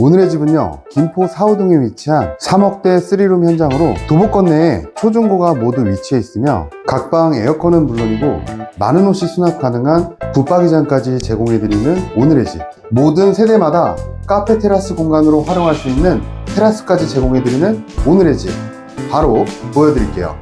오늘의 집은요 김포 사호동에 위치한 3억대 3룸 현장으로 도보권 내에 초중고가 모두 위치해 있으며 각 방 에어컨은 물론이고 많은 옷이 수납 가능한 붙박이장까지 제공해드리는 오늘의 집. 모든 세대마다 카페 테라스 공간으로 활용할 수 있는 테라스까지 제공해드리는 오늘의 집. 바로 보여드릴게요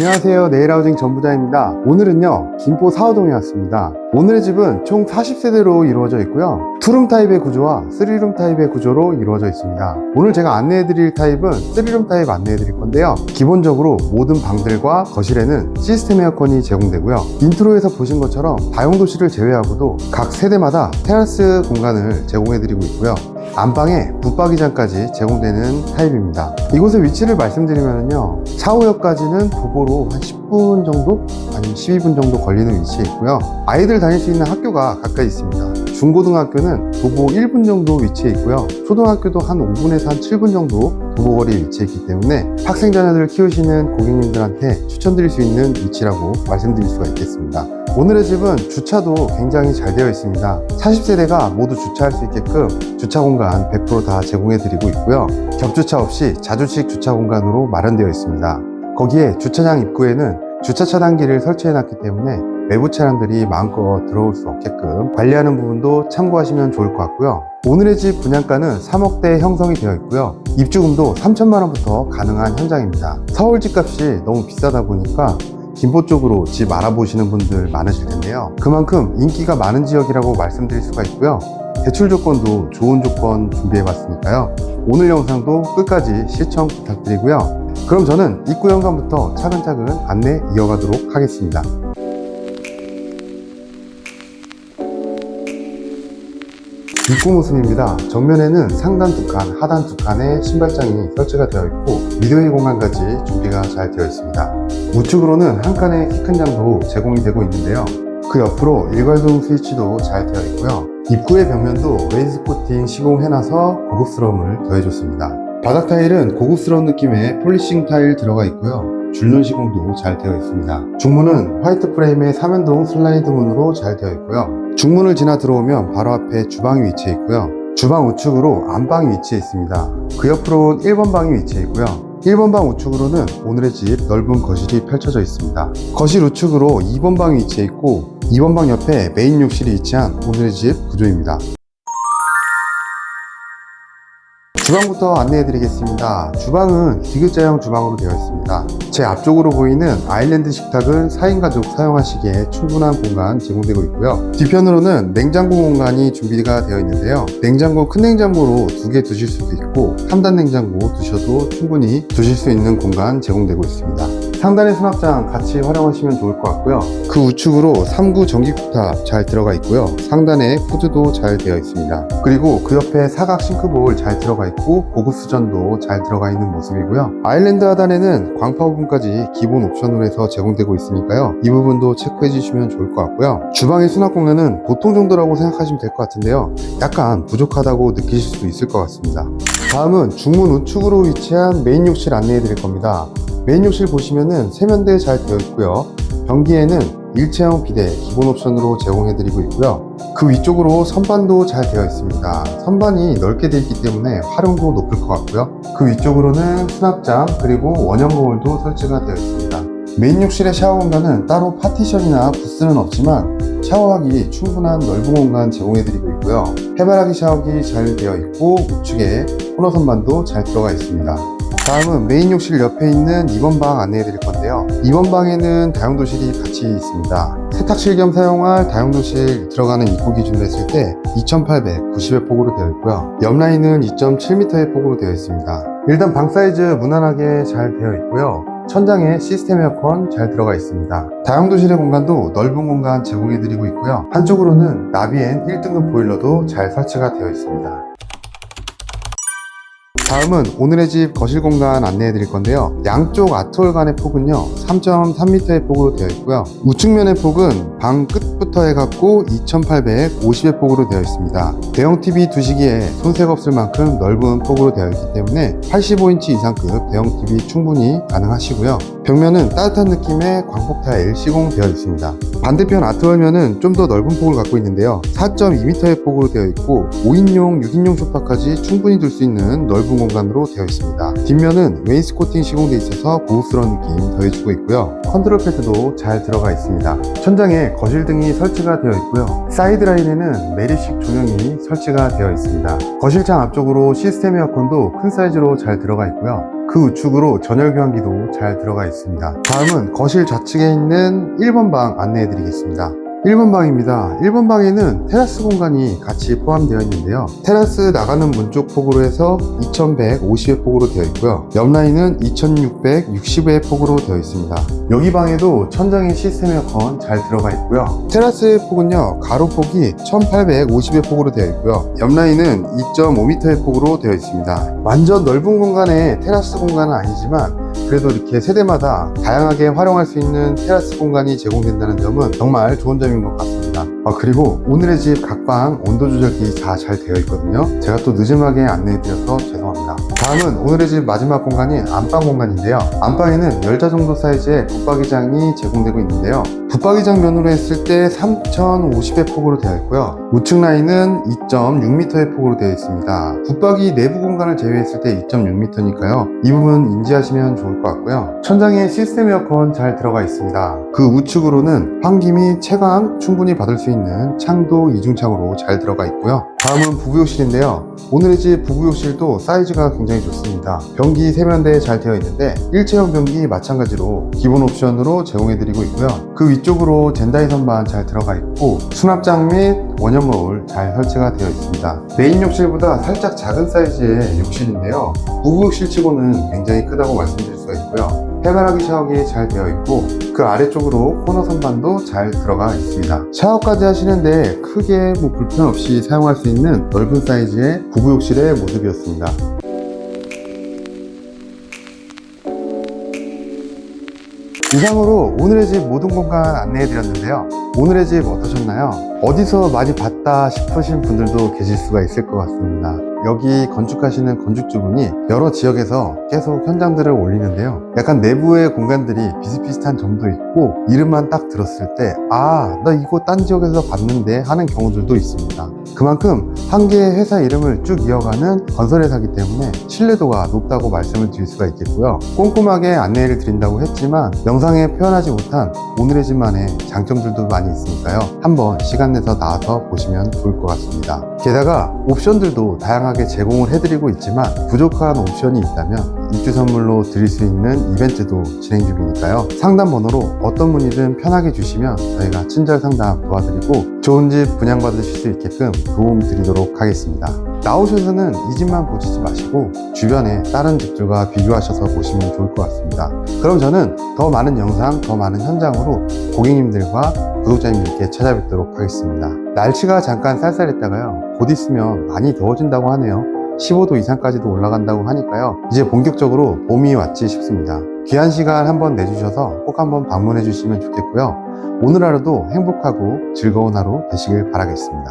안녕하세요. 네일하우징 전부자입니다. 오늘은요 김포 사호동에 왔습니다. 오늘의 집은 총 40세대로 이루어져 있고요. 투룸 타입의 구조와 3룸 타입의 구조로 이루어져 있습니다. 오늘 제가 안내해 드릴 타입은 3룸 타입 안내해 드릴 건데요. 기본적으로 모든 방들과 거실에는 시스템 에어컨이 제공되고요. 인트로에서 보신 것처럼 다용도실을 제외하고도 각 세대마다 테라스 공간을 제공해 드리고 있고요 안방에 붙박이장까지 제공되는 타입입니다. 이곳의 위치를 말씀드리면요. 차오역까지는 도보로 한 10분 정도? 아니면 12분 정도 걸리는 위치에 있고요. 아이들 다닐 수 있는 학교가 가까이 있습니다. 중고등학교는 도보 1분 정도 위치해 있고요. 초등학교도 한 5분에서 한 7분 정도 도보거리에 위치해 있기 때문에 학생 자녀들을 키우시는 고객님들한테 추천드릴 수 있는 위치라고 말씀드릴 수가 있겠습니다. 오늘의 집은 주차도 굉장히 잘 되어 있습니다. 40세대가 모두 주차할 수 있게끔 주차 공간 100%다 제공해 드리고 있고요. 겹주차 없이 자주식 주차 공간으로 마련되어 있습니다. 거기에 주차장 입구에는 주차 차단기를 설치해 놨기 때문에 외부 차량들이 마음껏 들어올 수 없게끔 관리하는 부분도 참고하시면 좋을 것 같고요. 오늘의 집 분양가는 3억대 형성이 되어 있고요. 입주금도 3천만 원부터 가능한 현장입니다. 서울 집값이 너무 비싸다 보니까 김포 쪽으로 집 알아보시는 분들 많으실 텐데요. 그만큼 인기가 많은 지역이라고 말씀드릴 수가 있고요. 대출 조건도 좋은 조건 준비해 봤으니까요. 오늘 영상도 끝까지 시청 부탁드리고요. 그럼 저는 입구 현관부터 차근차근 안내 이어가도록 하겠습니다. 입구 모습입니다. 정면에는 상단 두 칸, 하단 두 칸에 신발장이 설치가 되어 있고 미드웨이 공간까지 준비가 잘 되어 있습니다. 우측으로는 한 칸의 키 큰 장도 제공이 되고 있는데요. 그 옆으로 일괄동 스위치도 잘 되어 있고요. 입구의 벽면도 레이스 코팅 시공해놔서 고급스러움을 더해줬습니다. 바닥 타일은 고급스러운 느낌의 폴리싱 타일 들어가 있고요. 줄눈 시공도 잘 되어 있습니다. 중문은 화이트 프레임의 3연동 슬라이드 문으로 잘 되어 있고요. 중문을 지나 들어오면 바로 앞에 주방이 위치해 있고요. 주방 우측으로 안방이 위치해 있습니다. 그 옆으로는 1번 방이 위치해 있고요. 1번 방 우측으로는 오늘의 집 넓은 거실이 펼쳐져 있습니다. 거실 우측으로 2번 방이 위치해 있고 2번 방 옆에 메인 욕실이 위치한 오늘의 집 구조입니다. 주방부터 안내해 드리겠습니다. 주방은 디귿자형 주방으로 되어 있습니다. 제 앞쪽으로 보이는 아일랜드 식탁은 4인 가족 사용하시기에 충분한 공간 제공되고 있고요. 뒤편으로는 냉장고 공간이 준비가 되어 있는데요. 냉장고 큰 냉장고로 두 개 두실 수도 있고 3단 냉장고 두셔도 충분히 두실 수 있는 공간 제공되고 있습니다. 상단의 수납장 같이 활용하시면 좋을 것 같고요. 그 우측으로 3구 전기쿠탑 잘 들어가 있고요. 상단에 후드도 잘 되어 있습니다. 그리고 그 옆에 사각 싱크볼 잘 들어가 있고 고급 수전도 잘 들어가 있는 모습이고요. 아일랜드 하단에는 광파 부분까지 기본 옵션으로 해서 제공되고 있으니까요. 이 부분도 체크해 주시면 좋을 것 같고요. 주방의 수납 공간은 보통 정도라고 생각하시면 될 것 같은데요. 약간 부족하다고 느끼실 수도 있을 것 같습니다. 다음은 중문 우측으로 위치한 메인 욕실 안내해 드릴 겁니다. 메인 욕실 보시면은 세면대 잘 되어 있고요. 변기에는 일체형 비대 기본 옵션으로 제공해 드리고 있고요. 그 위쪽으로 선반도 잘 되어 있습니다. 선반이 넓게 되어 있기 때문에 활용도 높을 것 같고요. 그 위쪽으로는 수납장 그리고 원형 거울도 설치가 되어 있습니다. 메인 욕실의 샤워 공간은 따로 파티션이나 부스는 없지만 샤워하기 충분한 넓은 공간 제공해 드리고 있고요. 해바라기 샤워기 잘 되어 있고 우측에 코너 선반도 잘 들어가 있습니다. 다음은 메인 욕실 옆에 있는 2번 방 안내해 드릴 건데요. 2번 방에는 다용도실이 같이 있습니다. 세탁실 겸 사용할 다용도실 들어가는 입구 기준으로 했을 때 2890의 폭으로 되어 있고요. 옆 라인은 2.7m의 폭으로 되어 있습니다. 일단 방 사이즈 무난하게 잘 되어 있고요. 천장에 시스템 에어컨 잘 들어가 있습니다. 다용도실의 공간도 넓은 공간 제공해 드리고 있고요. 한쪽으로는 나비엔 1등급 보일러도 잘 설치가 되어 있습니다. 다음은 오늘의 집 거실 공간 안내해 드릴 건데요. 양쪽 아트홀 간의 폭은요, 3.3m의 폭으로 되어 있고요. 우측면의 폭은 방 끝부터 해갖고 2850의 폭으로 되어 있습니다. 대형 TV 두시기에 손색 없을 만큼 넓은 폭으로 되어 있기 때문에 85인치 이상급 대형 TV 충분히 가능하시고요. 벽면은 따뜻한 느낌의 광폭 타일 시공 되어 있습니다. 반대편 아트월면은 좀 더 넓은 폭을 갖고 있는데요. 4.2m의 폭으로 되어 있고 5인용, 6인용 소파까지 충분히 둘 수 있는 넓은 공간으로 되어 있습니다. 뒷면은 웨인스코팅 시공되어 있어서 고급스러운 느낌 더해주고 있고요. 컨트롤 패드도 잘 들어가 있습니다. 천장에 거실 등이 설치가 되어 있고요. 사이드 라인에는 메리식 조명이 설치가 되어 있습니다. 거실창 앞쪽으로 시스템 에어컨도 큰 사이즈로 잘 들어가 있고요. 그 우측으로 전열 교환기도 잘 들어가 있습니다. 다음은 거실 좌측에 있는 1번 방 안내해 드리겠습니다. 1번 방입니다. 1번 방에는 테라스 공간이 같이 포함되어 있는데요. 테라스 나가는 문 쪽 폭으로 해서 2150의 폭으로 되어 있고요. 옆 라인은 2660의 폭으로 되어 있습니다. 여기 방에도 천장에 시스템 에어컨 잘 들어가 있고요. 테라스의 폭은요, 가로 폭이 1850의 폭으로 되어 있고요. 옆 라인은 2.5m의 폭으로 되어 있습니다. 완전 넓은 공간에 테라스 공간은 아니지만 그래도 이렇게 세대마다 다양하게 활용할 수 있는 테라스 공간이 제공된다는 점은 정말 좋은 점인 것 같습니다. 아, 그리고 오늘의 집 각방 온도 조절기 다잘 되어 있거든요. 제가 또 늦음하게 안내해드려서 죄송합니다. 다음은 오늘의 집 마지막 공간인 안방 공간인데요. 안방에는 10자 정도 사이즈의 붙박이장이 제공되고 있는데요. 붙박이장 면으로 했을 때 3050의 폭으로 되어 있고요. 우측 라인은 2.6m의 폭으로 되어 있습니다. 붙박이 내부 공간을 제외했을 때 2.6m니까요. 이 부분 인지하시면 좋을 것 같고요. 천장에 시스템 에어컨 잘 들어가 있습니다. 그 우측으로는 환기 및 채광 충분히 받을 수 있는 창도 이중창으로 잘 들어가 있고요. 다음은 부부욕실인데요. 오늘의 집 부부욕실도 사이즈가 굉장히 좋습니다. 변기 세면대 잘 되어 있는데 일체형 변기 마찬가지로 기본 옵션으로 제공해드리고 있고요. 그 위쪽으로 젠다이 선반 잘 들어가 있고 수납장 및 원형 거울 잘 설치가 되어 있습니다. 메인 욕실보다 살짝 작은 사이즈의 욕실인데요. 부부 욕실 치고는 굉장히 크다고 말씀드릴 수가 있고요. 해바라기 샤워기 잘 되어 있고 그 아래쪽으로 코너 선반도 잘 들어가 있습니다. 샤워까지 하시는데 크게 뭐 불편 없이 사용할 수 있는 넓은 사이즈의 부부 욕실의 모습이었습니다. 이상으로 오늘의 집 모든 공간 안내해 드렸는데요. 오늘의 집 어떠셨나요? 어디서 많이 봤다 싶으신 분들도 계실 수가 있을 것 같습니다. 여기 건축하시는 건축주분이 여러 지역에서 계속 현장들을 올리는데요. 약간 내부의 공간들이 비슷비슷한 점도 있고 이름만 딱 들었을 때 아, 나 이거 딴 지역에서 봤는데 하는 경우들도 있습니다. 그만큼 한 개의 회사 이름을 쭉 이어가는 건설 회사이기 때문에 신뢰도가 높다고 말씀을 드릴 수가 있겠고요. 꼼꼼하게 안내를 드린다고 했지만 영상에 표현하지 못한 오늘의 집만의 장점들도 많이 있으니까요. 한번 시간 내서 나와서 보시면 좋을 것 같습니다. 게다가 옵션들도 다양하게 제공을 해드리고 있지만 부족한 옵션이 있다면 입주 선물로 드릴 수 있는 이벤트도 진행 중이니까요. 상담 번호로 어떤 문의든 편하게 주시면 저희가 친절 상담 도와드리고 좋은 집 분양받으실 수 있게끔 도움 드리도록 하겠습니다. 나오셔서는 이 집만 보시지 마시고 주변에 다른 집들과 비교하셔서 보시면 좋을 것 같습니다. 그럼 저는 더 많은 영상, 더 많은 현장으로 고객님들과 구독자님들께 찾아뵙도록 하겠습니다. 날씨가 잠깐 쌀쌀했다가요. 곧 있으면 많이 더워진다고 하네요. 15도 이상까지도 올라간다고 하니까요. 이제 본격적으로 봄이 왔지 싶습니다. 귀한 시간 한번 내주셔서 꼭 한번 방문해 주시면 좋겠고요. 오늘 하루도 행복하고 즐거운 하루 되시길 바라겠습니다.